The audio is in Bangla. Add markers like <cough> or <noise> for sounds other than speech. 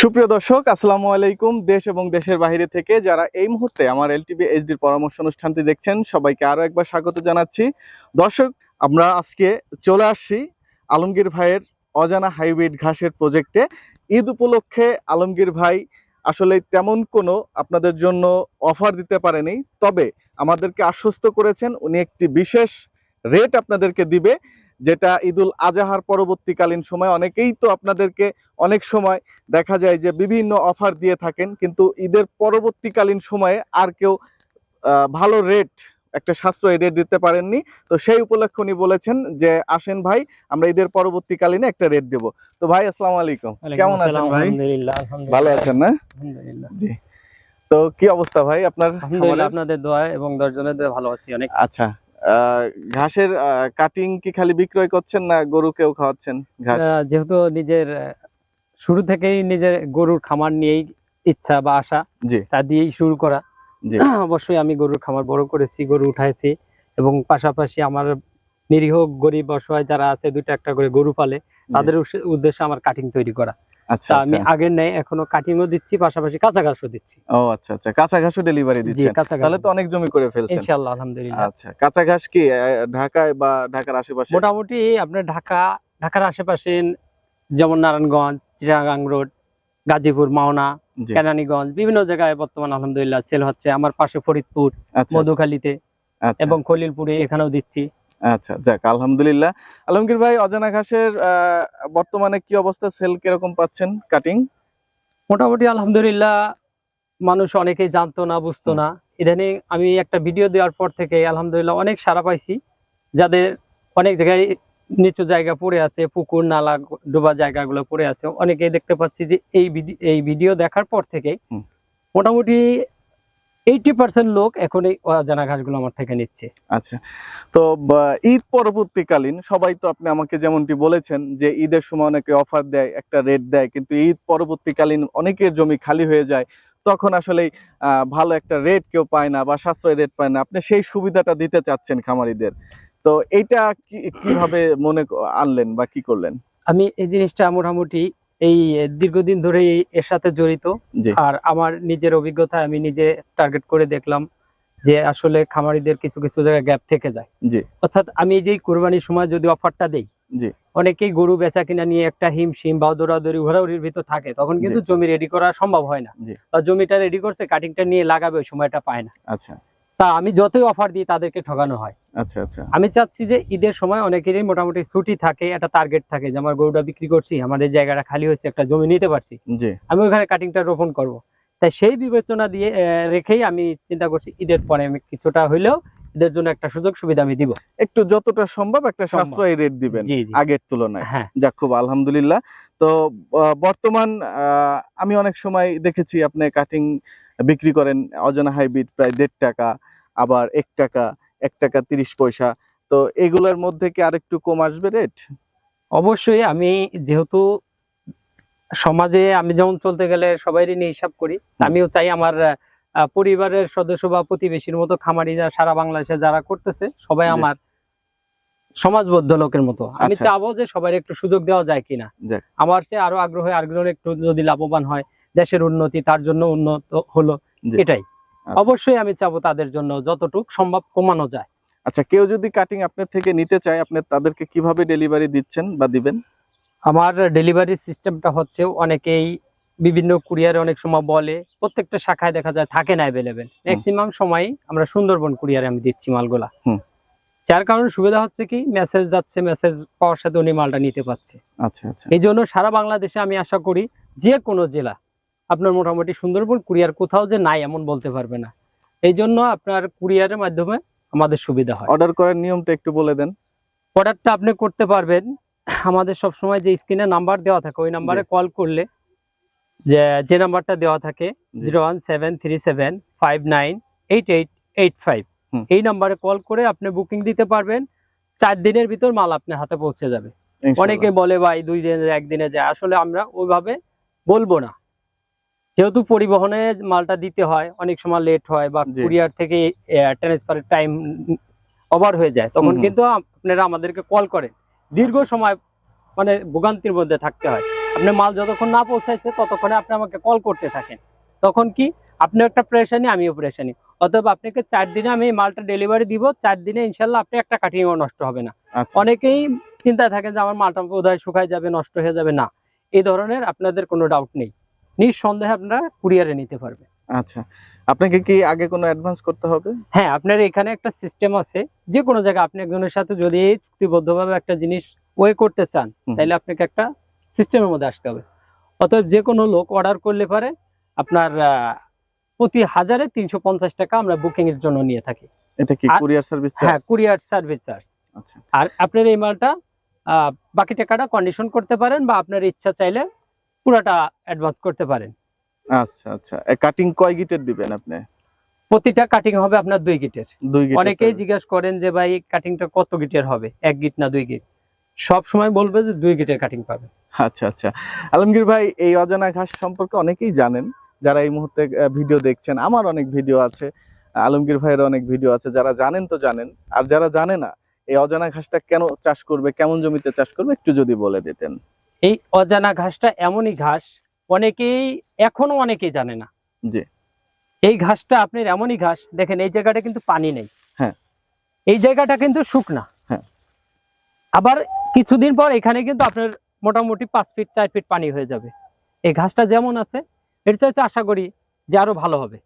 সুপ্রিয় দর্শক, আসসালামু আলাইকুম। দেশ এবং দেশের বাইরে থেকে যারা এই মুহূর্তে আমার এলটিভি এইচডির পরামর্শ অনুষ্ঠানটি দেখছেন, সবাইকে আরও একবার স্বাগত জানাচ্ছি। দর্শক, আমরা আজকে চলে আসছি আলমগীর ভাইয়ের অজানা হাইব্রিড ঘাসের প্রজেক্টে। ঈদ উপলক্ষে আলমগীর ভাই আসলে তেমন কোনো আপনাদের জন্য অফার দিতে পারেনি, তবে আমাদেরকে আশ্বস্ত করেছেন। উনি একটি বিশেষ রেট আপনাদেরকে দিবে। যেটা ঈদুল আজহার পরবর্তীকালীন সময় অনেকেই তো আপনাদেরকে অনেক সময় দেখা যায় যে বিভিন্ন অফার দিয়ে থাকেন কিন্তু ঈদের পরবর্তীকালীন সময়ে আর কেউ ভালো রেট একটা সাশ্রয়ী রেট দিতে পারেননি। তো সেই উপলক্ষে উনি বলেছেন যে আসেন ভাই আমরা ঈদের পরবর্তীকালীনে একটা রেট দেব। তো ভাই আসসালামু আলাইকুম। কেমন আছেন ভাই? আলহামদুলিল্লাহ ভালো আছেন না? আলহামদুলিল্লাহ। জি। তো কি অবস্থা ভাই আপনার আপনাদের দোয়া এবং দর্জনের দোয়া ভালো আছি অনেক। আচ্ছা। ঘাসের কাটিং কি খালি বিক্রয় করছেন না গরুকেও খাওয়াচ্ছেন ঘাস? যেহেতু নিজের শুরু থেকেই নিজের গরুর খামার নিয়েই ইচ্ছা বা আশা তা দিয়েই শুরু করা। <clears throat> অবশ্যই আমি গরুর খামার বড় করেছি গরু উঠাইছি এবং পাশাপাশি আমার নিরীহ গরিব অসহায় যারা আছে দুইটা একটা করে গরু পালে তাদের উদ্দেশ্যে আমার কাটিং তৈরি করা। আচ্ছা আমি আচ্ছা। আগের নেই এখনও কাটিংও দিচ্ছি পাশাপাশি কাঁচা ঘাসও দিচ্ছি। ও আচ্ছা আচ্ছা। কাঁচা ঘাসও ডেলিভারি দিচ্ছেন। তাহলে তো অনেক জমি করে ফেলছেন। ইনশাআল্লাহ আলহামদুলিল্লাহ। আচ্ছা কাঁচা ঘাস কি ঢাকায় বা ঢাকার আশেপাশে? মোটামুটি আপনার ঢাকা ঢাকার আশেপাশে যেমন নারায়ণগঞ্জ চিটাগাং রোড গাজীপুর মাওনা কেরানীগঞ্জ বিভিন্ন জায়গায় বর্তমান আলহামদুলিল্লাহ সেল হচ্ছে। আমার পাশে ফরিদপুর আচ্ছা মধুখালীতে এবং খলিলপুরে এখানেও দিচ্ছি। আচ্ছা যাক আলহামদুলিল্লাহ। আলমগীর ভাই অজানা ঘাসের বর্তমানে কি অবস্থা? সেল কীরকম পাচ্ছেন? কাটিং মোটামুটি আলহামদুলিল্লাহ মানুষ অনেকেই জানতো না বুঝতো না। ইদানিং আমি একটা ভিডিও দেওয়ার পর থেকে আলহামদুলিল্লাহ অনেক সারা পাইছি। যাদের অনেক জায়গায় নিচু জায়গা পড়ে আছে পুকুর নালা ডোবা জায়গাগুলো পড়ে আছে অনেকেই দেখতে পাচ্ছি যে এই এই ভিডিও দেখার পর থেকে মোটামুটি এইটি পার্সেন্ট লোক এখন এই অজানা ঘাসগুলো আমার থেকে নিচ্ছে। আচ্ছা তো ঈদ পরবর্তীকালীন সবাই তো আপনি আমাকে যেমনটি বলেছেন যে ঈদের সময় অনেকে অফার দেয় একটা রেট দেয় কিন্তু ঈদ পরবর্তীকালীন অনেকের জমি খালি হয়ে যায় তখন আসলে ভালো একটা রেট কেউ পায় না বা সাশ্রয় রেট পায় না। আপনি সেই সুবিধাটা দিতে চাচ্ছেন খামারিদের। তো এইটা কীভাবে মনে আনলেন বা কি করলেন? আমি এই জিনিসটা মোটামুটি এই দীর্ঘদিন ধরে এর সাথে জড়িত। আর আমার নিজের অভিজ্ঞতা আমি নিজে টার্গেট করে দেখলাম যে আসলে খামারিদের কিছু কিছু জায়গায় গ্যাপ থেকে যায়। জি। অর্থাৎ আমি এই যে কোরবানির সময় যদি অফারটা দেই জি। অনেকেই গরু বেচা কিনা নিয়ে একটা হিমশিম বা দৌড়াদৌড়ি ঘোরাঘুরির ভিতর থাকে তখন কিন্তু জমি রেডি করা সম্ভব হয় না। বা জমিটা রেডি করছে কাটিংটা নিয়ে লাগাবে ওই সময়টা পায় না। আচ্ছা। তা আমি যতই অফার দিই তাদেরকে ঠকানো হয়। আচ্ছা আচ্ছা। আমি চাচ্ছি যে ঈদের সময় অনেকেরই মোটামুটি ছুটি থাকে একটা টার্গেট থাকে যে আমার গরুটা বিক্রি করছি আমার এই জায়গাটা খালি হয়েছে একটা জমি নিতে পারছি। আমি ওখানে কাটিংটা রোপণ করব। তাই সেই বিবেচনা দিয়ে রেখেই আমি চিন্তা করছি ঈদের পরে আমি কিছুটা হইলেও ঈদের জন্য একটা সুযোগ সুবিধা আমি দিব। একটু যতটা সম্ভব একটা সাশ্রয় রেট দিবেন আগের তুলনায়। হ্যাঁ। যাক খুব আলহামদুলিল্লাহ। তো বর্তমান আমি অনেক সময় দেখেছি আপনি কাটিং বিক্রি করেন অজানা হাইব্রিড প্রায় দেড় টাকা আবার এক টাকা এক টাকা তিরিশ পয়সা। তো এগুলোর মধ্যে কি আরেকটু কম আসবে রেট অবশ্যই আমি যেহেতু সমাজে আমি যেমন চলতে গেলে সবাইরই নিয়ে হিসাব করি আমিও চাই আমার পরিবারের সদস্য বা প্রতিবেশীর মতো খামারি যা সারা বাংলাদেশে যারা করতেছে সবাই আমার সমাজবদ্ধ লোকের মতো। আমি আচ্ছা। চাবো যে সবাই একটু সুযোগ দেওয়া যায় কিনা। আমার চেয়ে আরও আগ্রহ আরেকজন একটু যদি লাভবান হয় দেশের উন্নতি তার জন্য উন্নত হলো। এটাই। আচ্ছা। অবশ্যই আমি চাবো তাদের জন্য যতটুকু সম্ভব কমানো যায়। আচ্ছা কেউ যদি কাটিং আপনার থেকে নিতে চায় আপনি তাদেরকে কীভাবে ডেলিভারি দিচ্ছেন বা দিবেন? আমার ডেলিভারি সিস্টেমটা হচ্ছে অনেকেই বিভিন্ন কুরিয়ারে অনেক সময় বলে প্রত্যেকটা শাখায় দেখা যায় থাকে না অ্যাভেলেবেল ম্যাক্সিমাম সময় আমরা সুন্দরবন কুরিয়ারে আমি দিচ্ছি মালগুলা। যার কারণে সুবিধা হচ্ছে কি মেসেজ যাচ্ছে মেসেজ পাওয়ার সাথে উনি মালটা নিতে পারছে। আচ্ছা আচ্ছা। এই জন্য সারা বাংলাদেশে আমি আশা করি যে কোনো জেলা আপনার মোটামুটি সুন্দরবন কুরিয়ার কোথাও যে নাই এমন বলতে পারবে না। এই জন্য আপনার কুরিয়ারের মাধ্যমে আমাদের সুবিধা হয়। অর্ডার করার নিয়মটা একটু বলে দেন। অর্ডারটা আপনি করতে পারবেন। আমাদের সব সময় যে স্ক্রিনে নাম্বার দেওয়া থাকে ওই নাম্বারে কল করলে যে যে নাম্বারটা দেওয়া থাকে। Zero one seven three seven five nine eight eight eight five. এই নাম্বারে কল করে আপনি বুকিং দিতে পারবেন। চার দিনের ভিতর মাল আপনার হাতে পৌঁছে যাবে। অনেকে বলে ভাই দুই দিনে একদিনে যায়। আসলে আমরা ওইভাবে বলব না। যেহেতু পরিবহনে মালটা দিতে হয় অনেক সময় লেট হয় বা। কুরিয়ার থেকে ট্রান্সফারের টাইম ওভার হয়ে যায় তখন। কিন্তু আপনারা আমাদেরকে কল করেন। দীর্ঘ সময় মানে ভোগান্তির মধ্যে থাকতে হয়। আপনি মাল যতক্ষণ না পৌঁছাইছে ততক্ষণে আপনি আমাকে কল করতে থাকেন। তখন কি? আপনি একটা প্রেশানি আমিও প্রেশানি অথবা আপনাকে চার দিনে আমি মালটা ডেলিভারি দিব চার দিনে ইনশাল্লাহ আপনি একটা কাটিংও নষ্ট হবে না। আচ্ছা। অনেকেই চিন্তায় থাকেন যে আমার মালটা বোধহয় শুকায় যাবে নষ্ট হয়ে যাবে না। এই ধরনের আপনাদের কোনো ডাউট নেই। নিঃসন্দেহে আপনারা কুরিয়ারে নিতে পারবেন। আচ্ছা আপনাকে কি আগে কোনো অ্যাডভান্স করতে হবে? হ্যাঁ আপনার এখানে একটা সিস্টেম আছে যে কোনো জায়গায় আপনি একজনের সাথে যদি চুক্তিবদ্ধভাবে একটা জিনিস ওয়ে করতে চান। তাহলে আপনাকে একটা সিস্টেমের মধ্যে আসতে হবে। অতএব যে কোনো লোক অর্ডার করলে পারে আপনার প্রতি হাজারে তিনশো পঞ্চাশ টাকা আমরা বুকিং এর জন্য নিয়ে থাকি। এটা কি কুরিয়ার সার্ভিস হ্যাঁ কুরিয়ার সার্ভিস চার্জ আচ্ছা। আর আপনার এই মালটা বাকি টাকাটা কন্ডিশন করতে পারেন বা আপনার ইচ্ছা চাইলে পুরাটা অ্যাডভান্স করতে পারেন। আচ্ছা আচ্ছা। কাটিং কয় গিটের দিবেন আপনি? প্রতিটা কাটিং হবে আপনার দুই গিটের। অনেকেই জিজ্ঞেস করেন যে ভাই কাটিংটা কত গিটের হবে? এক গিট না দুই গিট? সব সময় বলবে যে দুই গিটের কাটিং পাবে আচ্ছা আচ্ছা। আলমগীর ভাই এই অজানা ঘাস সম্পর্কে অনেকেই জানেন। যারা এই মুহূর্তে ভিডিও দেখছেন আমার অনেক ভিডিও আছে। আলমগীর ভাইয়ের অনেক ভিডিও আছে। যারা জানেন তো জানেন। আর যারা জানে না এই অজানা ঘাসটা কেন চাষ করবে কেমন জমিতে চাষ করবে একটু যদি বলে দিতেন। এই অজানা ঘাসটা এমনই ঘাস অনেকেই এখনও অনেকেই জানে না জি। এই ঘাসটা আপনার এমনই ঘাস দেখেন এই জায়গাটা কিন্তু পানি নেই হ্যাঁ। এই জায়গাটা কিন্তু শুকনা হ্যাঁ। আবার কিছুদিন পর এখানে কিন্তু আপনার মোটামুটি পাঁচ ফিট চার ফিট পানি হয়ে যাবে এই ঘাসটা যেমন আছে এর চাইতে আশা করি যে আরও ভালো হবে